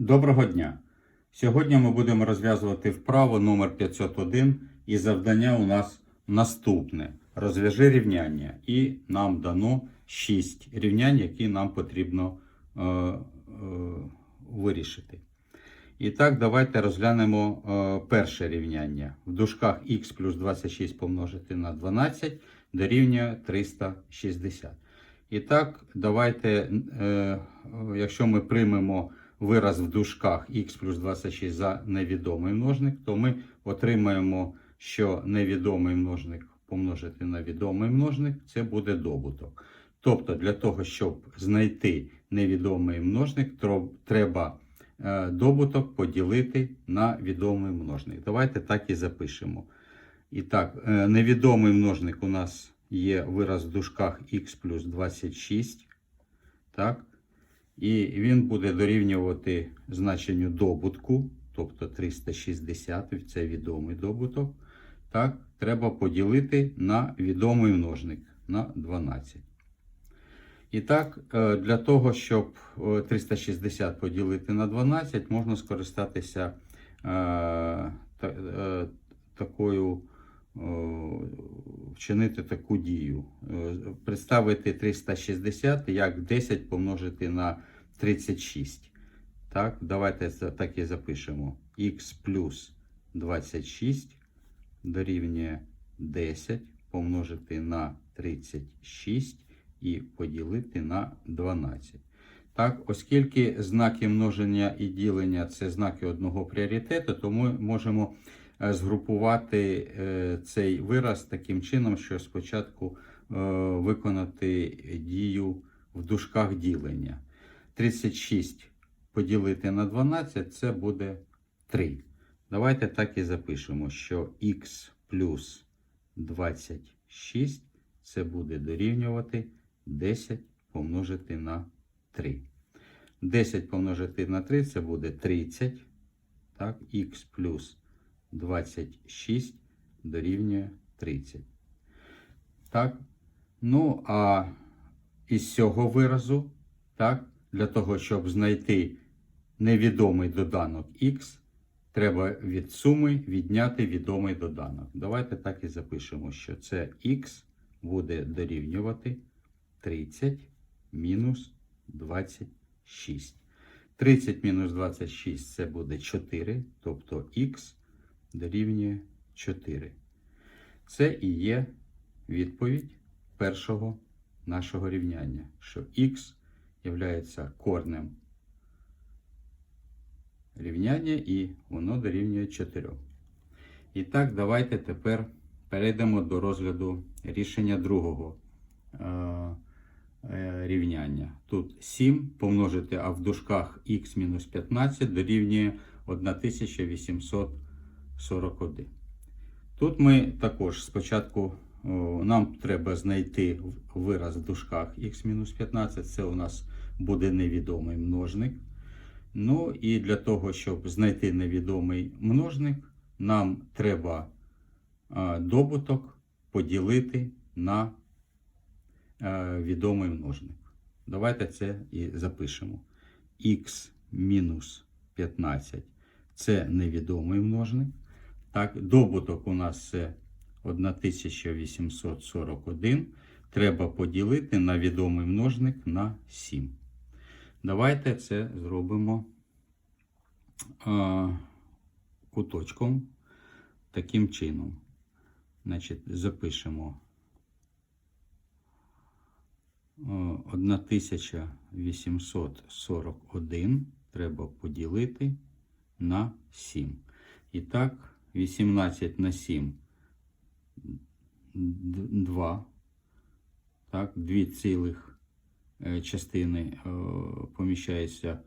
Доброго дня! Сьогодні ми будемо розв'язувати вправу номер 501 і завдання у нас наступне. Розв'яжи рівняння. І нам дано 6 рівнянь, які нам потрібно е, е, вирішити. І так, давайте розглянемо е, перше рівняння. В дужках х плюс 26 помножити на 12 дорівнює 360. І так, давайте, е, е, якщо ми приймемо вираз в дужках х плюс 26 за невідомий множник, то ми отримаємо, що невідомий множник помножити на відомий множник це буде добуток. Тобто, для того, щоб знайти невідомий множник, треба е, добуток поділити на відомий множник. Давайте так і запишемо. І так, е, невідомий множник у нас є вираз в дужках х плюс 26. Так? І він буде дорівнювати значенню добутку, тобто 360, це відомий добуток. Так, треба поділити на відомий множник на 12. І так, е, для того, щоб е, 360 поділити на 12, можна скористатися е, та- е, такою, е, вчинити таку дію. Е, Представити 360 як 10 помножити на 36. Так, давайте так і запишемо. х плюс 26 дорівнює 10 помножити на 36 і поділити на 12. Так, оскільки знаки множення і ділення це знаки одного пріоритету, то ми можемо згрупувати е, цей вираз таким чином, що спочатку е, виконати дію в дужках ділення. 36 поділити на 12 це буде 3. Давайте так і запишемо, що х плюс 26 це буде дорівнювати 10 помножити на 3. 10 помножити на 3 це буде 30. Так, х плюс 26 дорівнює 30. Так. Ну, а із цього виразу, так, для того, щоб знайти невідомий доданок х, треба від суми відняти відомий доданок. Давайте так і запишемо, що це х буде дорівнювати 30 мінус 26. 30 мінус 26 це буде 4, тобто х дорівнює 4. Це і є відповідь першого нашого рівняння, що х є корнем рівняння і воно дорівнює 4. І так, давайте тепер перейдемо до розгляду рішення другого е, е, рівняння. Тут 7 помножити, а в дужках х-15 дорівнює 1841. Тут ми також спочатку нам треба знайти вираз в дужках х-15, це у нас буде невідомий множник. Ну і для того, щоб знайти невідомий множник, нам треба добуток поділити на відомий множник. Давайте це і запишемо. х мінус 15 це невідомий множник. Так, добуток у нас це 1841. Треба поділити на відомий множник на 7. Давайте це зробимо а, куточком таким чином. Значить, запишемо 1841 треба поділити на 7. І так, 18 на 7 2. Так, 2 цілих е, частини е, поміщається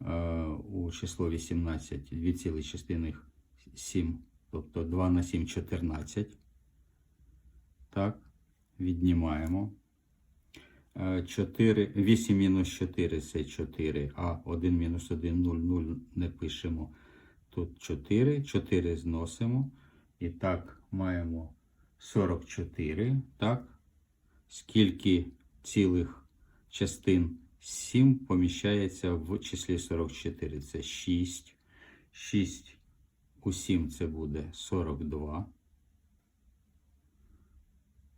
е, у число 18, 2 цілих частини 7, тобто 2 на 7 14. Так, віднімаємо. 4, 8 мінус 4 це 4, а 1 мінус 1 0, 0 не пишемо. Тут 4, 4 зносимо. І так, маємо 44, так? Скільки цілих частин 7 поміщається в числі 44. Це 6. 6 у 7 це буде 42.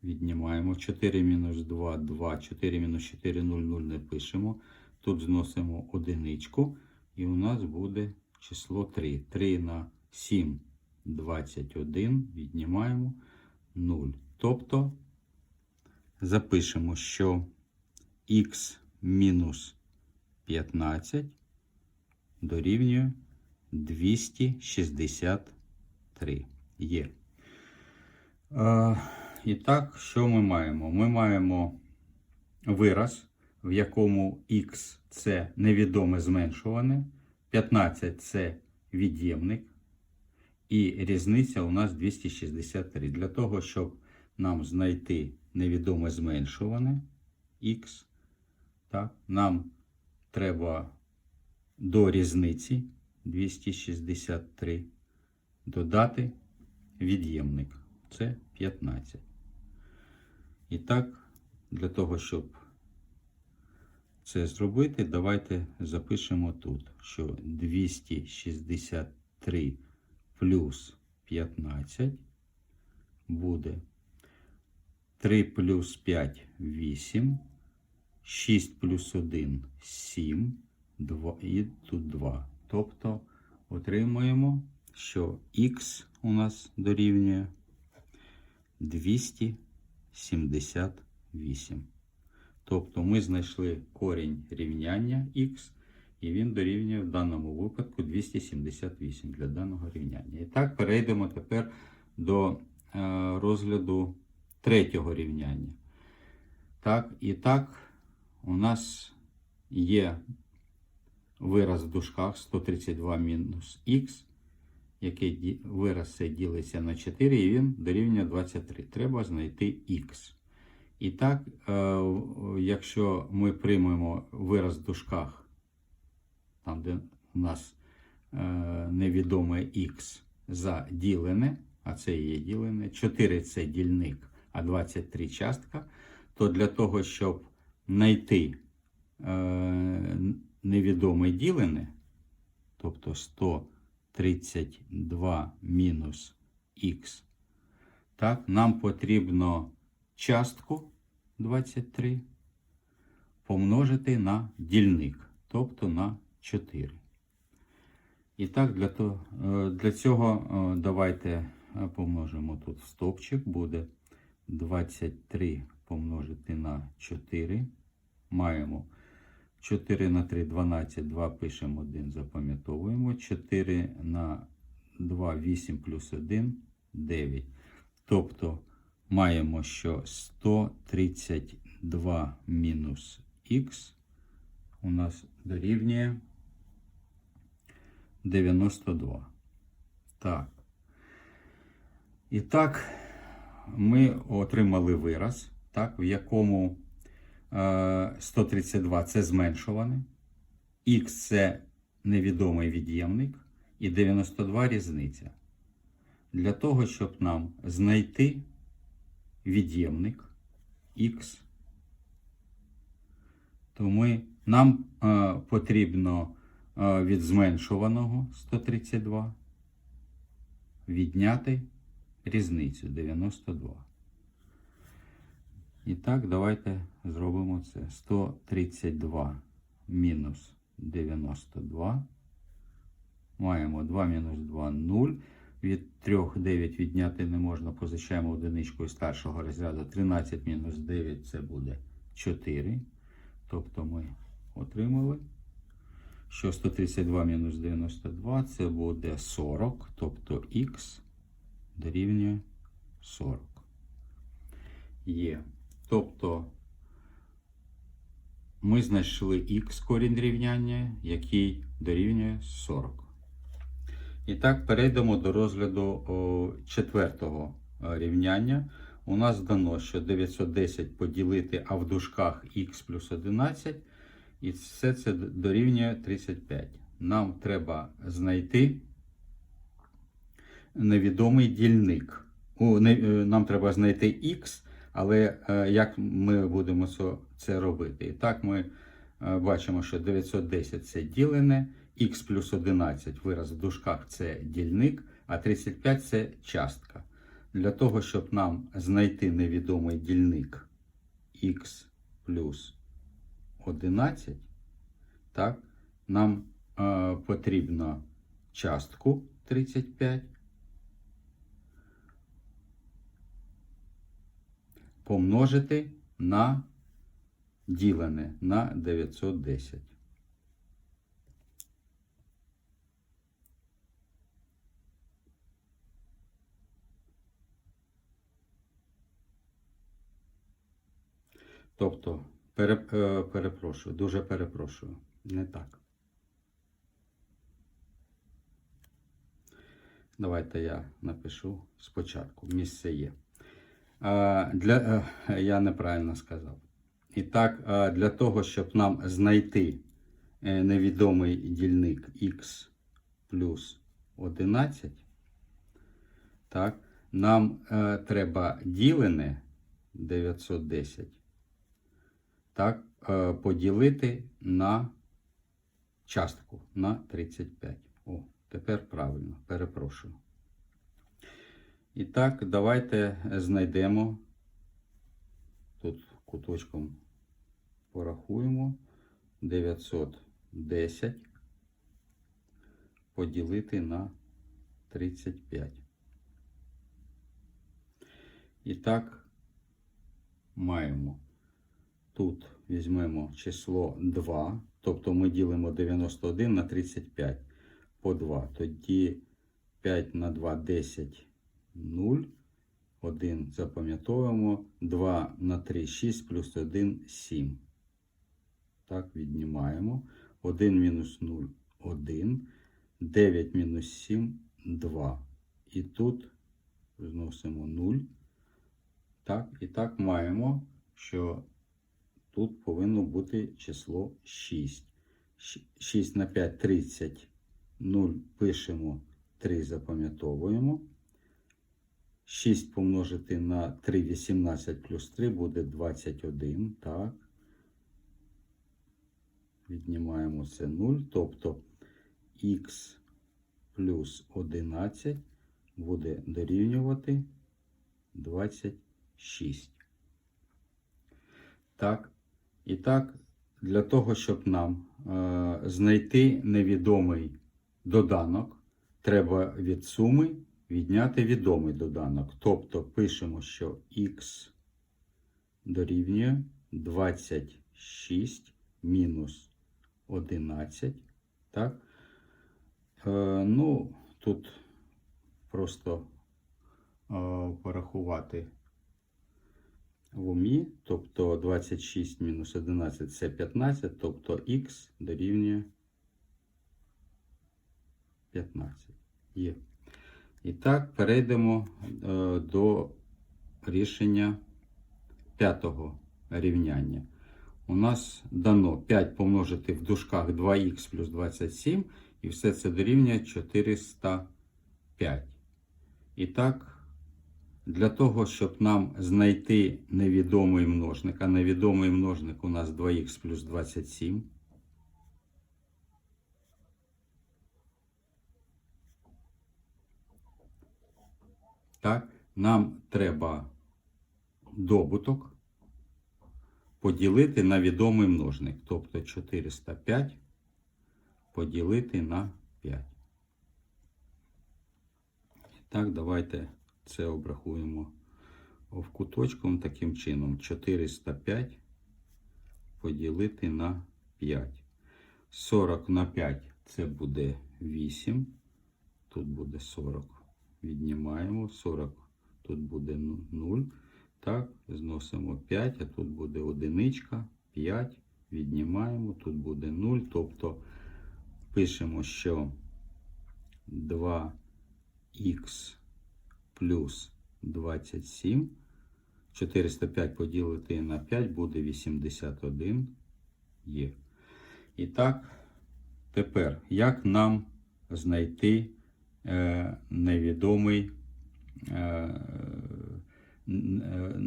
Віднімаємо 4 мінус 2, 2, 4 мінус 4, 0, 0 не пишемо. Тут зносимо одиничку, і у нас буде число 3. 3 на 7, 21, віднімаємо 0. Тобто запишемо, що х мінус 15 дорівнює 263 є. Е, і так, що ми маємо? Ми маємо вираз, в якому х це невідоме зменшуване, 15 це від'ємник, і різниця у нас 263. Для того, щоб нам знайти невідоме зменшуване х, так, нам треба до різниці 263 додати від'ємник. Це 15. І так, для того, щоб це зробити, давайте запишемо тут, що 263 плюс 15 буде 3 плюс 5 8, 6 плюс 1 7, 2, і тут 2. Тобто отримуємо, що х у нас дорівнює 278. Тобто ми знайшли корінь рівняння х, і він дорівнює в даному випадку 278 для даного рівняння. І так, перейдемо тепер до е, розгляду третього рівняння. Так, і так, у нас є вираз в дужках 132 мінус х, який вираз цей ділиться на 4, і він дорівнює 23. Треба знайти х. І так, е, якщо ми приймемо вираз в дужках, там, де у нас е, невідоме х за ділене, а це є ділене, 4 це дільник, а 23 частка, то для того, щоб знайти е, невідоме ділене, тобто 132 мінус х, так, нам потрібно частку 23 помножити на дільник, тобто на 4. І так, для, то, е, для цього е, давайте е, помножимо тут в стовпчик, буде 23 помножити на 4. Маємо 4 на 3 12, 2 пишемо 1, запам'ятовуємо. 4 на 2 8 плюс 1 9. Тобто маємо, що 132 мінус х у нас дорівнює 92. Так. І так, ми отримали вираз, так, в якому е, 132 це зменшуване, х це невідомий від'ємник і 92 різниця. Для того, щоб нам знайти від'ємник х, то ми, нам е, потрібно е, від зменшуваного 132 відняти різницю 92. І так, давайте зробимо це. 132 мінус 92. Маємо 2 мінус 2 0. Від 3 9 відняти не можна, позичаємо одиничку із старшого розряду. 13 мінус 9 це буде 4. Тобто ми отримали, що 132 мінус 92 це буде 40, тобто х дорівнює 40. Є. Тобто ми знайшли х корінь рівняння, який дорівнює 40. І так, перейдемо до розгляду четвертого е, рівняння. У нас дано, що 910 поділити, а в дужках х плюс 11, і все це дорівнює 35. Нам треба знайти невідомий дільник. Е, нам треба знайти х, але е, як ми будемо це, робити? І так, ми бачимо, що 910 це ділене, х плюс 11 вираз в дужках це дільник, а 35 це частка. Для того, щоб нам знайти невідомий дільник х плюс 11, так, нам е, потрібно частку 35 помножити на ділене на 910. Тобто, пере, е, перепрошую, дуже перепрошую, не так. Давайте я напишу спочатку. Місце є. А, для, е, я неправильно сказав. І так, для того, щоб нам знайти е, невідомий дільник х плюс 11, так, нам е, треба ділене 910 так, е, поділити на частку на 35. О, тепер правильно, перепрошую. І так, давайте знайдемо. Тут куточком порахуємо 910 поділити на 35. І так, маємо. Тут візьмемо число 2, тобто ми ділимо 91 на 35 по 2. Тоді 5 на 2 10 0. 1 запам'ятовуємо. 2 на 3 6 плюс 1 7. Так, віднімаємо. 1 мінус 0 1. 9 мінус 7 2. І тут зносимо 0. Так, і так маємо, що тут повинно бути число 6. 6 на 5 30. 0 пишемо, 3 запам'ятовуємо. 6 помножити на 3, 18 плюс 3 буде 21. Так. Віднімаємо це 0. Тобто х плюс 11 буде дорівнювати 26. Так. І так, для того, щоб нам е, знайти невідомий доданок, треба від суми відняти відомий доданок. Тобто пишемо, що х дорівнює 26 мінус 11. Так? Е, ну, тут просто е, порахувати в умі, тобто 26 мінус 11 це 15, тобто х дорівнює 15. Є. І так, перейдемо е, до рішення п'ятого рівняння. У нас дано 5 помножити в дужках 2х плюс 27, і все це дорівнює 405. І так, для того, щоб нам знайти невідомий множник, а невідомий множник у нас 2х плюс 27. Так, нам треба добуток поділити на відомий множник, тобто 405 поділити на 5. Так, давайте це обрахуємо в куточком таким чином. 405 поділити на 5. 40 на 5 це буде 8. Тут буде 40. Віднімаємо. 40 тут буде 0. Так, зносимо 5, а тут буде одиничка, 5. Віднімаємо, тут буде 0. Тобто пишемо, що 2х плюс 27. 405 поділити на 5 буде 81 є. І так, тепер, як нам знайти е, невідомий е, е,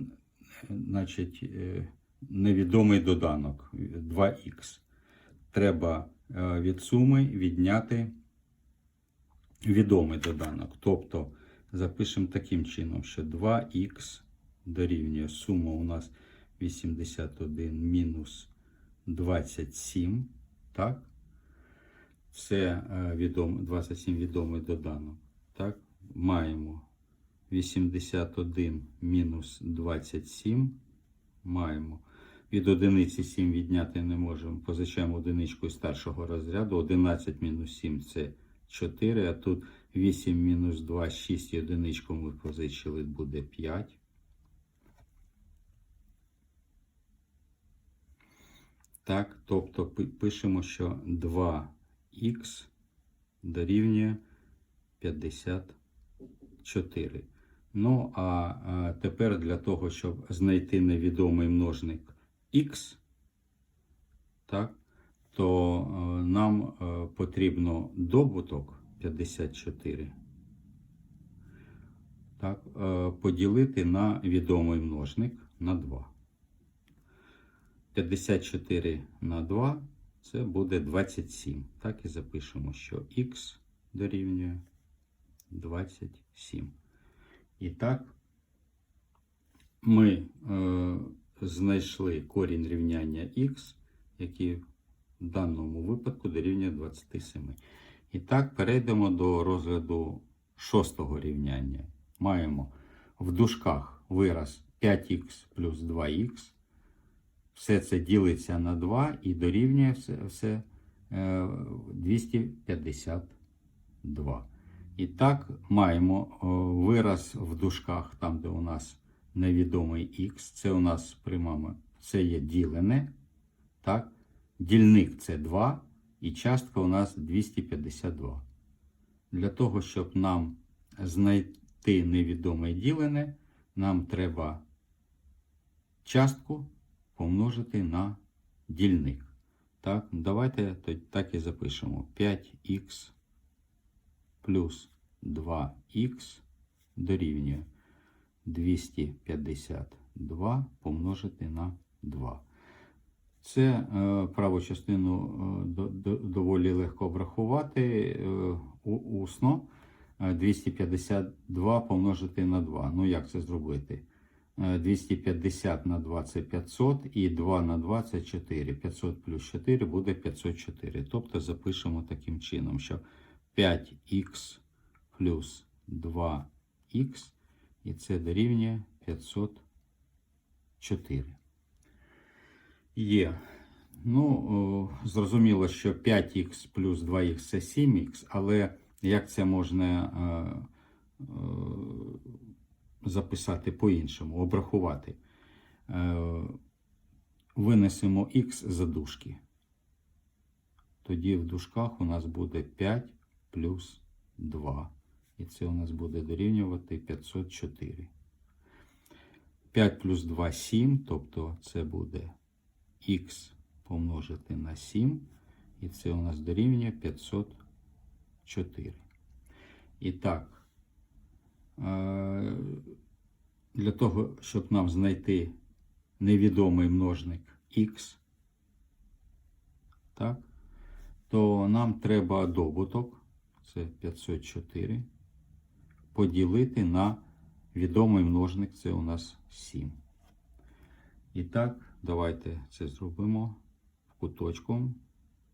значить, е, невідомий доданок 2х. Треба е, від суми відняти відомий доданок. Тобто запишемо таким чином, що 2х дорівнює сума у нас 81 мінус 27. Так? Це е, відом, 27 відомий доданок. Так? Маємо 81 мінус 27. Маємо. Від одиниці 7 відняти не можемо. Позичаємо одиничку з старшого розряду. 11 мінус 7 це 4, а тут 8 мінус 2, 6 одиничку ми позичили, буде 5. Так, тобто пишемо, що 2х дорівнює 54. Ну, а, тепер для того, щоб знайти невідомий множник х, так, то е, нам е, потрібно добуток 54 так, е, поділити на відомий множник на 2. 54 на 2 це буде 27. Так і запишемо, що х дорівнює 27. І так, ми е, знайшли корінь рівняння х, який в даному випадку дорівнює 27. І так, перейдемо до розгляду шостого рівняння. Маємо в дужках вираз 5х плюс 2х. Все це ділиться на 2 і дорівнює все, все е, 252. І так маємо вираз в дужках, там, де у нас невідомий х. Це у нас приймаємо, це є ділене. Так? Дільник це 2, і частка у нас 252. Для того, щоб нам знайти невідоме ділене, нам треба частку помножити на дільник. Так, давайте так і запишемо. 5х плюс 2х дорівнює 252 помножити на 2. Це е, праву частину е, до, до, доволі легко обрахувати е, усно. Е, 252 помножити на 2. Ну, як це зробити? Е, 250 на 2 це 500 і 2 на 2 це 4. 500 плюс 4 буде 504. Тобто запишемо таким чином, що 5х плюс 2х, і це дорівнює 504. Є. Ну, зрозуміло, що 5х плюс 2х це 7х, але як це можна е, е, записати по-іншому, обрахувати? Е, винесемо х за дужки. Тоді в дужках у нас буде 5 плюс 2. І це у нас буде дорівнювати 504. 5 плюс 2 7, тобто це буде х помножити на 7. І це у нас дорівнює 504. І так, е, для того, щоб нам знайти невідомий множник х, так, то нам треба добуток, це 504, поділити на відомий множник, це у нас 7. І так, давайте це зробимо куточком.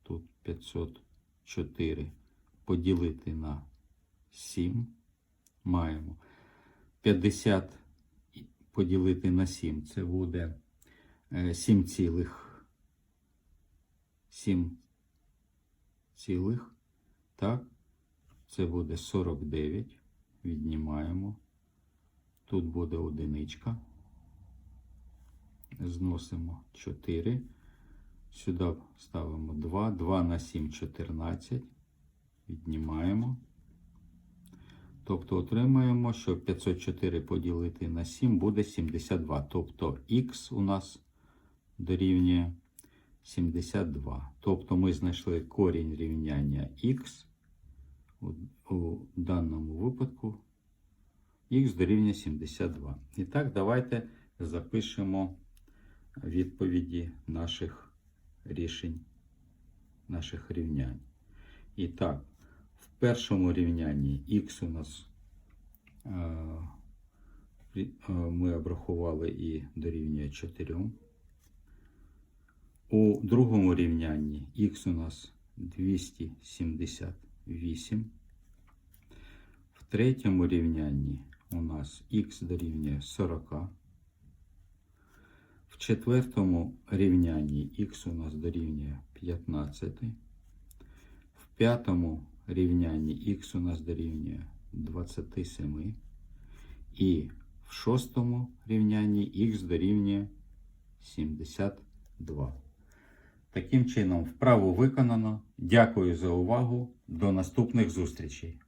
Тут 504 поділити на 7. Маємо 50 поділити на 7. Це буде 7 цілих 7 цілих. Так, це буде 49. Віднімаємо. Тут буде одиничка. Зносимо 4. Сюди ставимо 2. 2 на 7 14. Віднімаємо. Тобто отримаємо, що 504 поділити на 7 буде 72. Тобто х у нас дорівнює 72. Тобто ми знайшли корінь рівняння х. У, даному випадку х дорівнює 72. І так, давайте запишемо відповіді наших рішень, наших рівнянь. І так, в першому рівнянні х у нас е, е, ми обрахували і дорівнює 4. У другому рівнянні х у нас 278. В третьому рівнянні у нас х дорівнює 40. В четвертому рівнянні х у нас дорівнює 15. В п'ятому рівнянні х у нас дорівнює 27. І в шостому рівнянні х дорівнює 72. Таким чином, вправу виконано. Дякую за увагу. До наступних зустрічей.